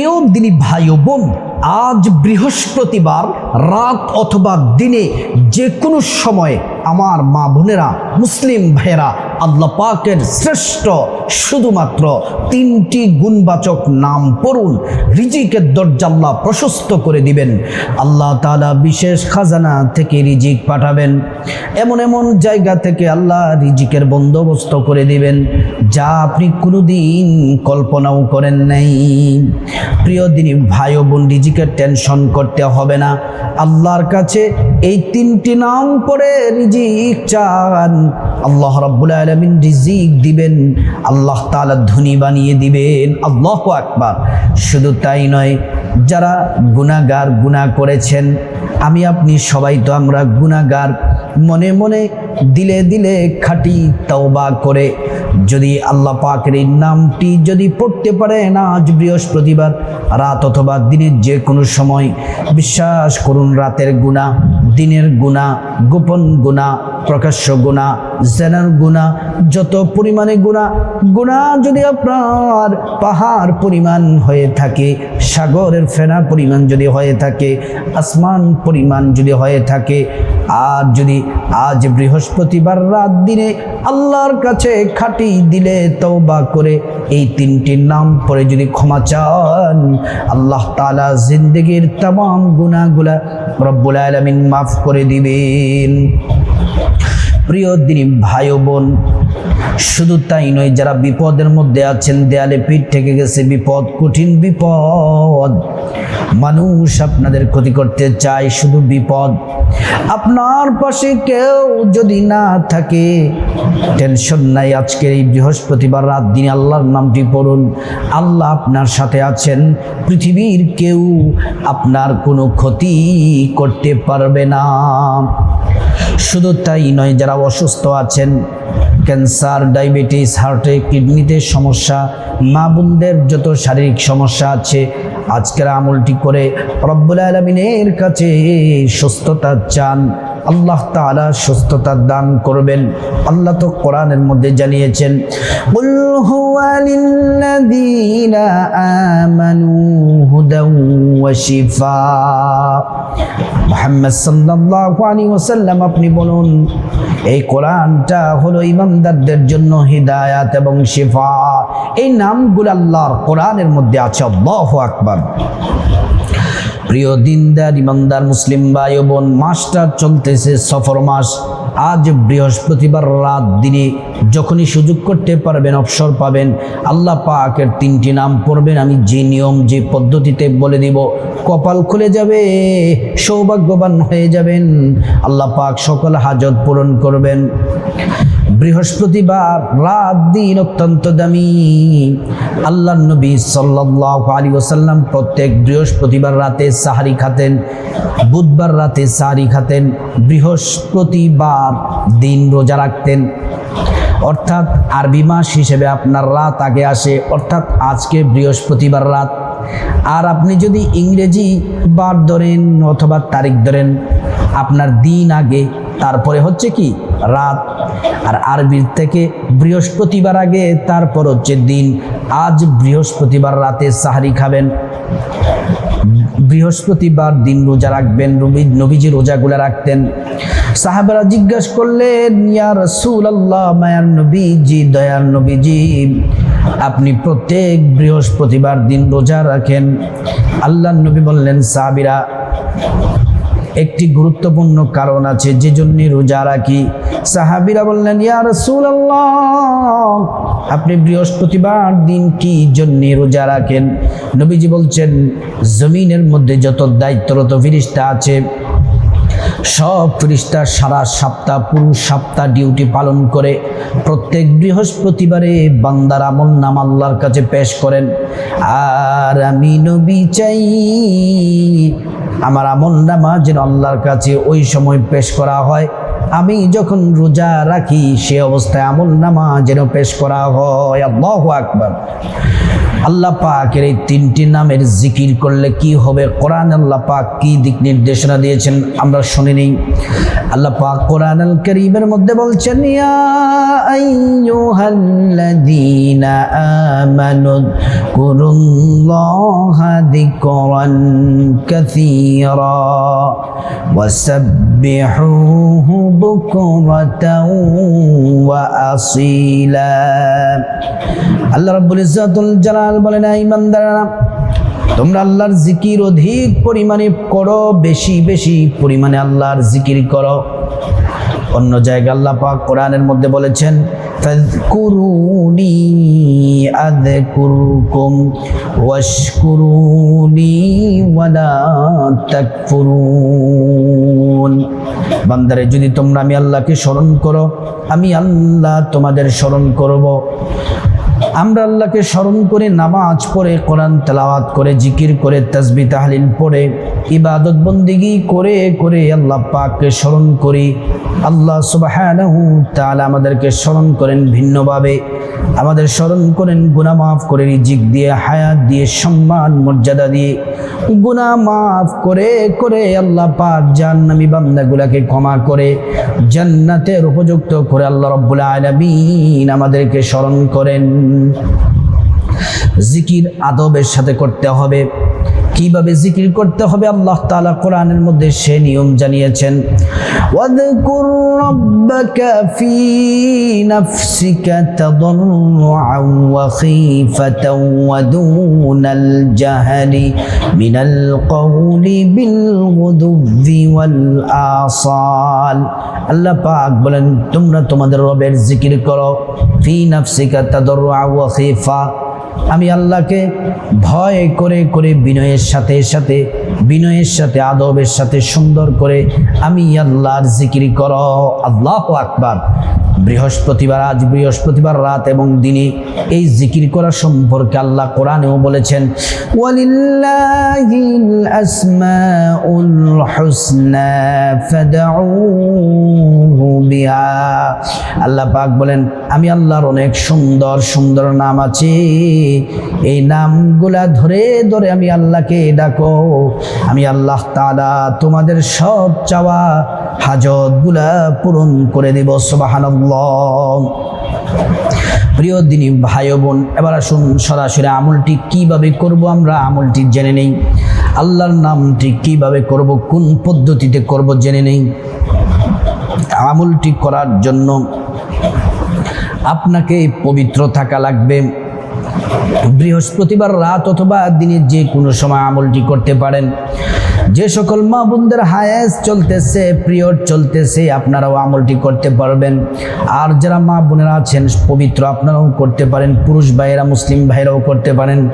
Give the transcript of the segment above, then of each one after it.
প্রিয় দিনী ভাই ও বোন। আজ বৃহস্পতিবার, রাত অথবা দিনে যে কোনো সময়ে আমার মা বোনেরা, মুসলিম ভাইয়েরা, আল্লাহ পাকের শ্রেষ্ঠ শুধুমাত্র তিনটি গুণবাচক নাম পড়ুন, রিজিকের দরজাল্লাহ প্রশস্ত করে দিবেন। আল্লাহ তালা বিশেষ খাজানা থেকে রিজিক পাঠাবেন। এমন এমন জায়গা থেকে আল্লাহ রিজিকের বন্দোবস্ত করে দিবেন, যা আপনি কোনোদিন কল্পনাও করেন নাই। প্রিয় দিনী ভাই বোন রিজিকের টেনশন করতে হবে না। আল্লাহর কাছে এই তিনটি নাম পড়ে রিজিক চান। আল্লাহ রাব্বুল আলামিন রিজিক দিবেন, আল্লাহ তাআলা ধনী বানিয়ে দিবেন, আল্লাহু আকবার। শুধু তাই নয়, যারা গুনাহগার গুনাহ করেছেন, আমি আপনি সবাই তো আমরা গুনাহগার মনে মনে দিলে দিলে খাটি তওবা করে যদি আল্লাহ পাকের এই নামটি যদি পড়তে পারে না আজ বৃহস্পতিবার, রাত অথবা দিনের যে কোনো সময়, বিশ্বাস করুন রাতের গুণা, দিনের গুণা, গোপন গুণা, প্রকাশ্য গুণা জেনার গুণা, যত পরিমাণে গুণা গুণা যদি আপনার পাহাড় পরিমাণ হয়ে থাকে, সাগরের ফেনা পরিমাণ যদি হয়ে থাকে, আসমান পরিমাণ যদি হয়ে থাকে, আর যদি আজ বৃহস্পতিবার রাত দিনে আল্লাহর কাছে খাটি দিলে তওবা করে, এই তিনটি নাম পরে যদি ক্ষমা চান, আল্লাহ তালা জিন্দগির তাম গুণাগুলা রব্বুল আলমিন মাফ করে দিবেন। প্রিয় দিনী ভাই বোন, শুধু তাই নয়, যারা বিপদের মধ্যে আছেন, দেয়ালে পিঠ থেকে গেছে বিপদ, কঠিন বিপদ। মানুষ আপনাদের ক্ষতি করতে চায় শুধু বিপদ। আপনার পাশে কেউ যদি না থাকে টেনশন নাই। আজকের এই বৃহস্পতিবার রাত দিন আল্লাহর নামটি পড়ুন। আল্লাহ আপনার সাথে আছেন। পৃথিবীর কেউ আপনার কোনো ক্ষতি করতে পারবে না। শুধু তাই নয়, যারা অসুস্থ আছেন, ক্যান্সার, ডায়াবেটিস, হার্টে কিডনিতে সমস্যা, মা বোনদের যত শারীরিক সমস্যা আছে, আজকের আমলটি করে রব্বুল আলমিনের কাছে সুস্থতা চান। আল্লাহ তাআলা সুস্থতা দান করবেন। আল্লাহ তো কোরআনের মধ্যে জানিয়েছেন, কুল হুয়া লিল্লাযীনা আমানু হুদাও ওয়া শিফা। মুহাম্মদ সাল্লাল্লাহু আলাইহি ওয়াসাল্লাম, আপনি বলুন, এই কোরআনটা হলো ইমানদারদের জন্য হিদায়াত এবং শিফা। এই নামগুলো আল্লাহর কোরআনের মধ্যে আছে, আল্লাহু আকবার। প্রিয় দিনদার, ইমানদার মুসলিম ভাই বোন মাসটা চলতেছে সফর মাস। আজ বৃহস্পতিবার রাত দিনে যখনই সুযোগ করতে পারবেন, অবসর পাবেন, আল্লাহ পাকের তিনটি নাম পড়বেন। আমি যে নিয়ম, যে পদ্ধতিতে বলে দিব, কপাল খুলে যাবে, সৌভাগ্যবান হয়ে যাবেন। আল্লাহ পাক সকল হাজত পূরণ করবেন। বৃহস্পতিবার রাত দিন অত্যন্ত দামি। আল্লাহ নবী সাল্লাহ আলী ওসাল্লাম প্রত্যেক বৃহস্পতিবার রাতে সাহারি খাতেন, বুধবার রাতে সাহারি খাতেন, বৃহস্পতিবার দিন রোজা রাখতেন। অর্থাৎ আরবি মাস হিসেবে আপনার রাত আগে আসে, অর্থাৎ আজকে বৃহস্পতিবার রাত। আর আপনি যদি ইংরেজি বার ধরেন অথবা তারিখ ধরেন, আপনার দিন আগে, তারপরে হচ্ছে কি? রাত। আর আরবির থেকে বৃহস্পতিবার আগে, তারপর হচ্ছে দিন। আজ বৃহস্পতিবার রাতে সাহারি খাবেন। বৃহস্পতিবার দিন রোজা রাখবেন নবী নবীজি রোজাগুলো রাখতেন। সাহাবারা জিজ্ঞাসা করলেন, ইয়া রসুল আল্লাহ মায়ার নবীজি, দয়ার নবীজি আপনি প্রত্যেক বৃহস্পতিবার দিন রোজা রাখেন। আল্লাহ নবী বললেন, সাহাবিরা, একটি গুরুত্বপূর্ণ কারণ আছে, যে জন্য রোজা রাখি। সাহাবিরা বললেন, ইয়া রাসূলুল্লাহ, আপনি বৃহস্পতিবার দিন কি জন্য রোজা রাখেন? নবীজি বলছেন, জমিনের মধ্যে যত দায়িত্বরত ফিরিস্তা আছে সব ফিরিস্তা সারা সপ্তাহ, পুরো সপ্তাহ ডিউটি পালন করে প্রত্যেক বৃহস্পতিবারে বান্দার আমল নাম আল্লাহর কাছে পেশ করেন। আর আমি নবী চাই, আমার আমল নামা যেন আল্লাহর কাছে ওই সময় পেশ করা হয়। আমি যখন রোজা রাখি সে অবস্থায় আমল নামা যেন পেশ করা হয়। আল্লাহ আকবার। আল্লাহ পাকের এই তিনটি নামের জিকির করলে কি হবে কোরআন আল্লাহ পাক কি দিক নির্দেশনা দিয়েছেন আমরা শুনে নিই আল্লাহ পাক কোরআন আল করিমের মধ্যে বলছেন ইয়া আইয়ুহাল্লাযীনা আমানু কুরুল্লাহা যিকরান কাসীরা وسبحوه بكرة وأصيلا আল্লাহ রাব্বুল ইজ্জাতুল জালাল বলেন "এই ইমানদাররা? তোমরা আল্লাহর জিকির অধিক পরিমাণে করো, বেশি বেশি পরিমাণে আল্লাহর জিকির করো। অন্য জায়গায় আল্লাহ পাক কোরআনের মধ্যে বলেছেন বান্দারে, যদি তোমরা আমি আল্লাহকে স্মরণ করো, আমি আল্লাহ তোমাদের স্মরণ করব। আমরা আল্লাহকে স্মরণ করে, নামাজ পড়ে, কোরআন তেলাওয়াত করে, জিকির করে, তসবি, তাহলিল পড়ে, ইবাদত বন্দিগি করে করে আল্লাহ পাককে স্মরণ করি। আল্লাহ সুবহানাহু তাআলা আমাদেরকে স্মরণ করেন ভিন্নভাবে। আমাদের স্মরণ করেন গুনাহ মাফ করে, রিজিক দিয়ে, হায়াত দিয়ে, সম্মান, মর্যাদা দিয়ে। গুনাহ মাফ করে করে আল্লাহ পাক জান্নামী বান্দাগুলাকে ক্ষমা করে, জান্নাতের উপযুক্ত করে আল্লাহ রব্বুল আলামিন আমাদেরকে স্মরণ করেন। Mm-hmm. জিকির আদবের সাথে করতে হবে। কীভাবে জিকির করতে হবে? আল্লাহ তাআলা কোরআনের মধ্যে সে নিয়ম জানিয়েছেন ওয়াদকুর রাব্বাকা ফি নাফসিকা তাদাররুআন ওয়া খীফাতান আল্লাহ পাক বলেন, তোমরা তোমাদের রবের জিকির করো। ফি নাফসিকা তাদাররুআন ওয়া খীফা আমি আল্লাহকে ভয় করে করে বিনয়ের সাথে সাথে, বিনয়ের সাথে, আদবের সাথে সুন্দর করে আমি আল্লাহর জিকিরি কর। আল্লাহ আকবার। বৃহস্পতিবার, আজ বৃহস্পতিবার রাত এবং দিনে এই জিকির করা সম্পর্কে আল্লাহ কোরআনেও বলেছেন আল্লাহ পাক বলেন, আমি আল্লাহর অনেক সুন্দর সুন্দর নাম আছে। এই নামগুলা ধরে ধরে আমি আল্লাহকে ডাকো। আমি আল্লাহ তাআলা তোমাদের সব চাওয়া হাজতগুলা পূরণ করে দেব, সুবহানাল্লাহ। প্রিয় দিনী ভাই বোন, এবার আসুন সরাসরি আমলটি কীভাবে করব আমরা? আমলটি জেনে নেই। আল্লাহর নামটি কীভাবে করব? কোন পদ্ধতিতে করব জেনে নেই। আমলটি করার জন্য আপনাকে পবিত্র থাকা লাগবে। বৃহস্পতিবার রাত অথবা দিনের যে কোনো সময় আমলটি করতে পারেন। যে সকল মা বোনদের হায়েস চলতেছে, পিরিয়ড চলতেছে, আপনারাও আমলটি করতে পারবেন। আর যারা মা বোনেরা আছেন, পবিত্র আপনারাও করতে পারেন, পুরুষ ভাইয়েরা, মুসলিম ভাইয়েরাও করতে পারেন।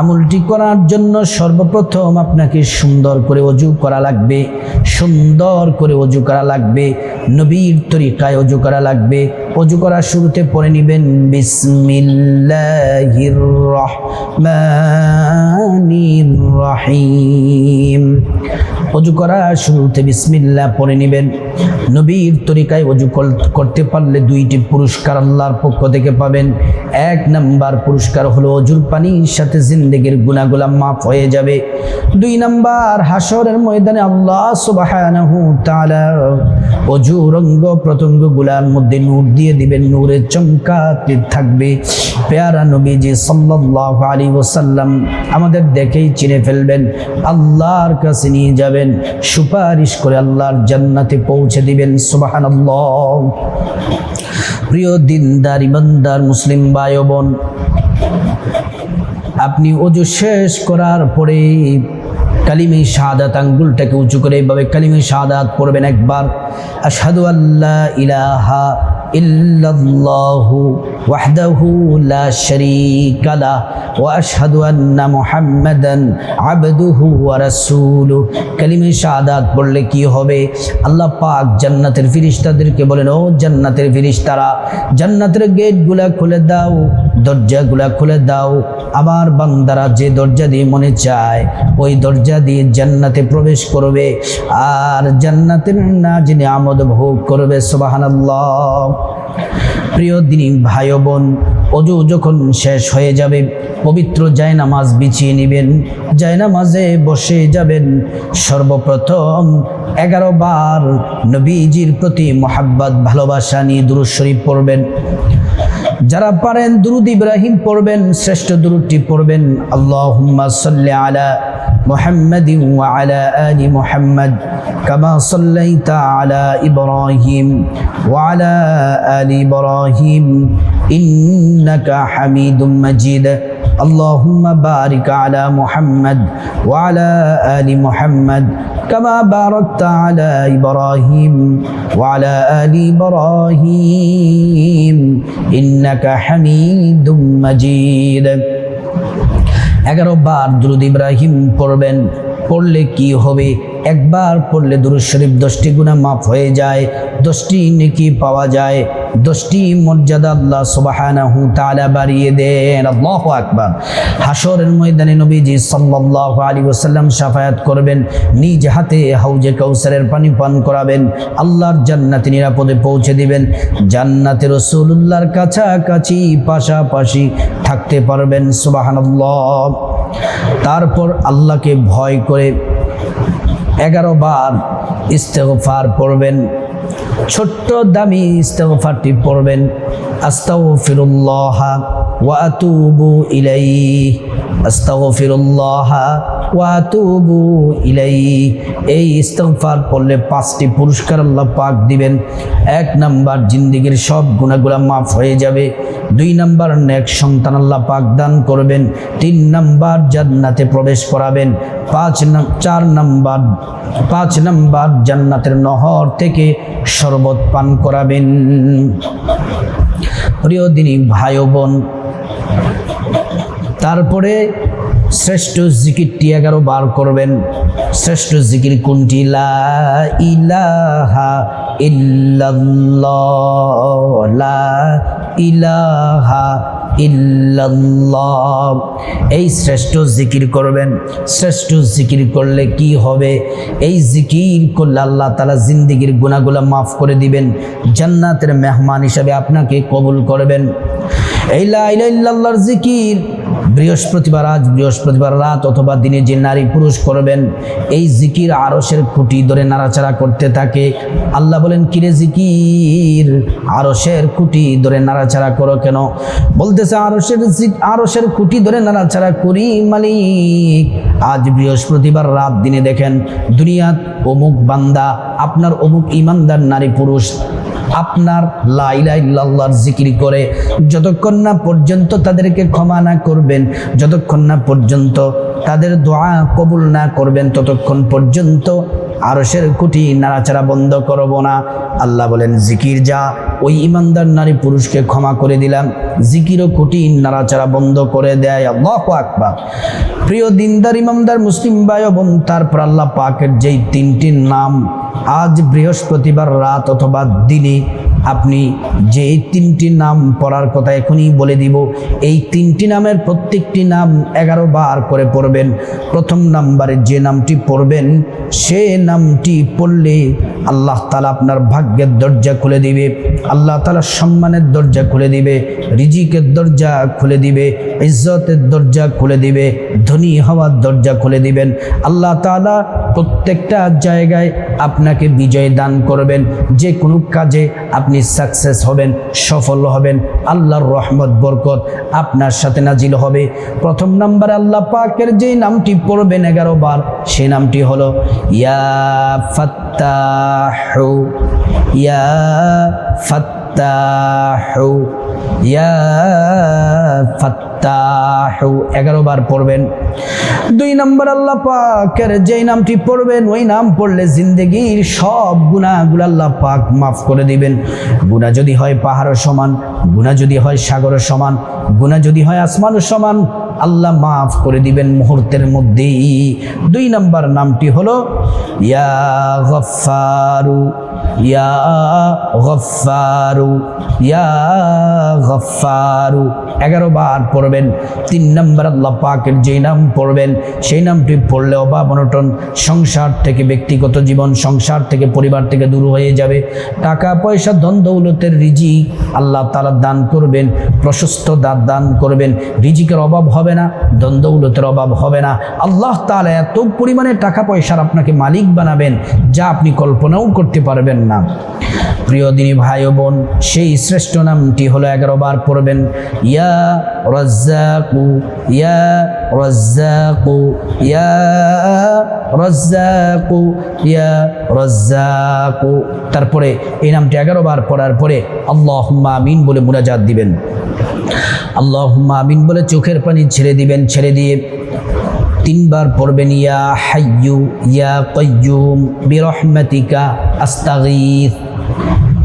আমলটি করার জন্য সর্বপ্রথম আপনাকে সুন্দর করে অজু করা লাগবে, সুন্দর করে অজু করা লাগবে, নবীর তরিকায় অজু করা লাগবে। অজু করার শুরুতে পড়ে নেবেন, বিসমিল্লাহির রহমানির রহিম। অজু করা শুরুতে বিসমিল্লাহ পরে নেবেন। নবীর তরিকায় অজু করতে পারলে দুইটি পুরস্কার আল্লাহর পক্ষ থেকে পাবেন। এক নাম্বার পুরস্কার হলো অজুর পানির সাথে জিন্দেগির গুণাগুলা মাফ হয়ে যাবে। দুই নাম্বার হাসরের ময়দানে আল্লাহ তাআলা অজু রঙ্গ প্রত্যঙ্গগুলার মধ্যে নূর দিয়ে দিবেন। নূরের চমকাতে থাকবে। পেয়ারা নবীজি সাল্লাল্লাহু আলাইহি ওয়াসাল্লাম আমাদের দেখেই চিনে ফেলবেন। আল্লাহর কাছে নিয়ে যাবেন, সুপারিশ করে আল্লাহর জান্নাতে পৌঁছে দিবেন, সুবহানাল্লাহ। প্রিয় দিনদার ইমানদার মুসলিম ভাই বোন আপনি অজু শেষ করার পরে কালিমে শাহাদাত, আঙ্গুলটাকে উঁচু করে এইভাবে কালিমে শাহাদাত পড়বেন একবার। আসাদু আল্লাহ ইলাহা ইল্লাল্লাহু ওয়াহদাহু লা শারীকা وأشهد أن محمدا عبده ورسوله কালিমে শাহাদাত পড়লে কি হবে আল্লাহ পাক জান্নাতের ফিরিস্তাদেরকে বলেন ও জান্নাতের ফিরিস্তারা জান্নাতের গেটগুলা খুলে দাও দরজাগুলা খুলে দাও আমার বান্দারা যে দরজা দিয়ে মনে চায় ওই দরজা দিয়ে জান্নাতে প্রবেশ করবে আর জান্নাতের না যিনি আমদ ভোগ করবে সুবহানাল্লাহ প্রিয় দিনী ভাই বোন, অজু যখন শেষ হয়ে যাবে, পবিত্র জায়নামাজ বিছিয়ে নেবেন। জায়নামাজে বসে যাবেন। সর্বপ্রথম এগারো বার নবীজির প্রতি মোহাব্বত, ভালোবাসা নিয়ে দূর শরীফ পড়বেন। যারা পারেন দুরুদ ইব্রাহিম পড়বেন শ্রেষ্ঠ দুরুদটি পড়বেন আল্লাহুম্মা সাল্লি আলা محمد وعلى آل محمد كما صليت على إبراهيم وعلى آل إبراهيم إنك حميد مجيد اللهم بارك على محمد وعلى آل محمد كما باركت على إبراهيم وعلى آل إبراهيم إنك حميد مجيد এগারো বার দুরুদ ইব্রাহিম পড়বেন পড়লে কি হবে একবার পড়লে দুরুদ শরীফ দশটি গুণা মাফ হয়ে যায়, দশটি নেকি পাওয়া যায়, দশটি মর্যাদা আল্লাহ সুবহানাহু তাআলা বাড়িয়ে দেন। আল্লাহু আকবার। হাসরের ময়দানে নবীজি সাল্লাল্লাহু আলাইহি ওয়াসাল্লাম শাফায়াত করবেন, নিজ হাতে হাউজে কাউসারের পানি পান করাবেন, আল্লাহর জান্নাতে নিরাপদে পৌঁছে দিবেন, জান্নাতে রাসূলুল্লাহর কাছাকাছি পাশাপাশি থাকতে পারবেন, সুবহানাল্লাহ। তারপর আল্লাহকে ভয় করে এগারো বার ইস্তেফার পড়বেন ছোট্ট দামি ইস্তেফারটি পড়বেন আস্তাগফিরুল্লাহ ওয়া আতুবু ইলাইহি আস্তাগফিরুল্লাহ ওয়া আতুবু ইলাইহি, এই ইস্তেগফার পড়লে পাঁচটি পুরস্কার আল্লাহ পাক দিবেন। এক নাম্বার, জিন্দিগির সব গুণাগুলা মাফ হয়ে যাবে। দুই নাম্বার, নেক সন্তান আল্লাহ পাক দান করবেন। তিন নাম্বার, জান্নাতে প্রবেশ করাবেন। পাঁচ চার নাম্বার, পাঁচ নাম্বার, জান্নাতের নহর থেকে শরবত পান করাবেন। প্রিয় দিনী, ভাই বোন, তারপরে শ্রেষ্ঠ জিকিরটি এগারো বার করবেন। শ্রেষ্ঠ জিকির কোনটি? লা ইলাহা ইল্লাল্লাহ। লা ইলাহা ইল্লাল্লাহ। এই শ্রেষ্ঠ জিকির করবেন। শ্রেষ্ঠ জিকির করলে কি হবে? এই জিকির করলে আল্লাহ তালা জিন্দিগির গুণাগুলা মাফ করে দিবেন। জান্নাতের মেহমান হিসাবে আপনাকে কবুল করবেন। এই লা ইলাহা ইল্লাল্লাহর জিকির বৃহস্পতিবার আজ বৃহস্পতিবার রাত অথবা দিনে যে নারী পুরুষ করবেন, এই জিকির আরসের খুঁটি ধরে নাড়াচাড়া করতে থাকে। আল্লাহ বলেন, কিরে জিকির? আরসের খুঁটি ধরে নাড়াচাড়া করো কেন? বলতেছে আরসের আরসের খুঁটি ধরে নাড়াচাড়া করি মালিক। আজ বৃহস্পতিবার রাত দিনে দেখেন, দুনিয়াত অমুক বান্দা, আপনার অমুক ইমানদার নারী পুরুষ আপনার লাইলাইল্লাহর জিকির করে, যতক্ষণ না পর্যন্ত তাদেরকে ক্ষমা না করবেন, যতক্ষণ না পর্যন্ত তাদের দোয়া কবুল না করবেন, ততক্ষণ পর্যন্ত আরসের কুটি নাড়াচাড়া বন্ধ করব না। আল্লাহ বলেন, জিকির যা। ওই ইমানদার নারী পুরুষকে ক্ষমা করে দিলাম। জিকিরও কুটি নাড়াচাড়া বন্ধ করে দেয়। আল্লাহ আকবার। প্রিয় দিনদার, ইমামদার, মুসলিম ভাই বোন তারপর আল্লাহ পাকের যেই তিনটি নাম, আজ বৃহস্পতিবার রাত অথবা দিনে আপনি যে এই তিনটি নাম পড়ার কথা এখনই বলে দিব। এই তিনটি নামের প্রত্যেকটি নাম এগারো বার করে পড়বেন। প্রথম নাম্বারে যে নামটি পড়বেন, সে নামটি পড়লে আল্লাহ তালা আপনার ভাগ্যের দরজা খুলে দিবে, আল্লাহ তালা সম্মানের দরজা খুলে দিবে, রিজিকের দরজা খুলে দিবে, ইজ্জতের দরজা খুলে দিবে, ধনী হওয়ার দরজা খুলে দিবেন। আল্লাহ তালা প্রত্যেকটা জায়গায় আপনাকে বিজয় দান করবেন। যে কোনো কাজে আপনি সাকসেস হবেন, সফল হবেন। আল্লাহর রহমত, বরকত আপনার সাথে নাজিল হবে। প্রথম নাম্বারে আল্লাহ পাকের যে নামটি পড়বেন এগারো বার সেই নামটি হলো ইয়া ফাত্তাহু, ইয়া ইয়া ফাত্তাহু। এগারো বার পড়বেন। দুই নম্বর আল্লাহ পাকের যেই নামটি পড়বেন, ওই নাম পড়লে জিন্দগির সব গুণাগুলো আল্লাহ পাক মাফ করে দিবেন। গুণা যদি হয় পাহাড়ের সমান, গুণা যদি হয় সাগরের সমান, গুণা যদি হয় আসমানের সমান, আল্লাহ মাফ করে দিবেন মুহূর্তের মধ্যেই। দুই নম্বর নামটি হলো, ইয়া গফারু ইয়া গফারু ইয়া গফারু এগারো বার পড়বেন। তিন নম্বর আল্লাহ পাকের যেই নাম পড়বেন, সেই নামটি পড়লে অভাব অনটন সংসার থেকে ব্যক্তিগত জীবন, সংসার থেকে পরিবার থেকে দূর হয়ে যাবে। টাকা, পয়সা, ধন, দৌলতের রিজি আল্লাহ তালা দান করবেন, প্রশস্ত দাঁত দান করবেন। রিজিকের অভাব হবে না, ধন, দৌলতের অভাব হবে না। আল্লাহ তালা এত পরিমাণে টাকা, পয়সার আপনাকে মালিক বানাবেন, যা আপনি কল্পনাও করতে পারবেন না। প্রিয় দিনী ভাই বোন, সেই শ্রেষ্ঠ নামটি হলো এগারো বার পড়বেন। ইয়া রজ্জাকু, ইয়া রজ্জাকু, ইয়া রজ্জাকু ইয়া রজ্জাকু। তারপরে এই নামটি এগারো বার পড়ার পরে আল্লাহ আমিন বলে মুনাজাত দিবেন। আল্লাহ আমিন বলে চোখের পানি ছেড়ে দিবেন, ছেড়ে দিয়ে তিনবার পড়বেন, ইয়া হাইয়ু, ইয়া কয়্যুম বিরহমাতিকা আস্তাগীথ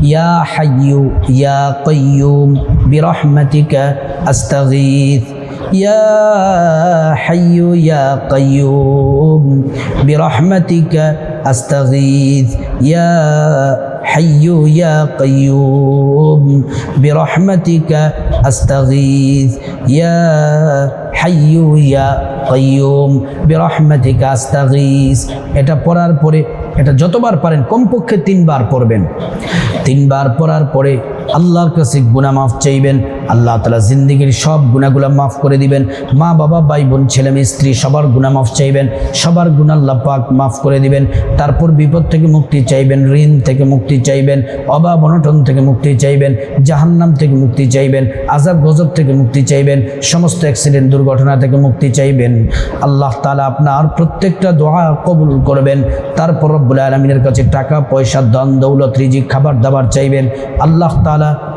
ইয়া হাইয়ু, ইয়া কয়্যুম বিরহমাতিকা আস্তাগীথ ইয়া হাইয়ু ইয়া কয়্যুম বিরহমাতিকা আস্তাগীথ ইয়া حي يا قيوم برحمتك استغيث يا حي يا قيوم برحمتك استغيث এটা পড়ার পরে এটা যতবার পারেন কমপক্ষে তিনবার পড়বেন তিনবার পড়ার পরে আল্লাহর কাছে গুনাহ মাফ চাইবেন, আল্লাহ তালা জিন্দিগির সব গুণাগুলা মাফ করে দিবেন। মা, বাবা, ভাই, বোন, ছেলে, মেয়ে, স্ত্রী সবার গুণা মাফ চাইবেন, সবার গুণা আল্লাহ পাক মাফ করে দিবেন। তারপর বিপদ থেকে মুক্তি চাইবেন, ঋণ থেকে মুক্তি চাইবেন, অভাব, অনটন থেকে মুক্তি চাইবেন, জাহান্নাম থেকে মুক্তি চাইবেন আজাব গজব থেকে মুক্তি চাইবেন, সমস্ত অ্যাক্সিডেন্ট দুর্ঘটনা থেকে মুক্তি চাইবেন। আল্লাহ তালা আপনার প্রত্যেকটা দোয়া কবুল করবেন। তারপর রব্বুল আলমিনের কাছে টাকা, পয়সা দন দৌলত রিজি খাবার দাবার চাইবেন। আল্লাহ তালা تعالى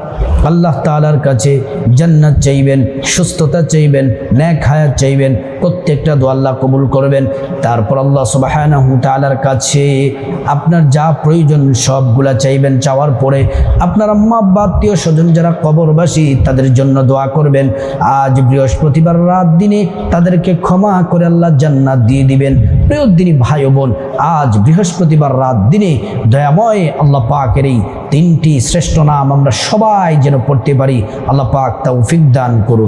আল্লাহ তালার কাছে জান্নাত চাইবেন, সুস্থতা চাইবেন, ন্যাক হায়াত চাইবেন, প্রত্যেকটা দোয়া আল্লাহ কবুল করবেন। তারপর আল্লাহ সুবাহানাহু তালার কাছে আপনার যা প্রয়োজন সবগুলা চাইবেন। চাওয়ার পরে আপনার আম্মা আত্মীয় স্বজন যারা কবরবাসী, তাদের জন্য দোয়া করবেন। আজ বৃহস্পতিবার রাত দিনে তাদেরকে ক্ষমা করে আল্লাহ জান্নাত দিয়ে দিবেন। প্রিয় দিনী ভাই বোন, আজ বৃহস্পতিবার রাত দিনে দয়াময় আল্লাহ পাকের এই তিনটি শ্রেষ্ঠ নাম আমরা সবাই যেন পড়তে পারি। আল্লাহ পাক তৌফিক দান করুন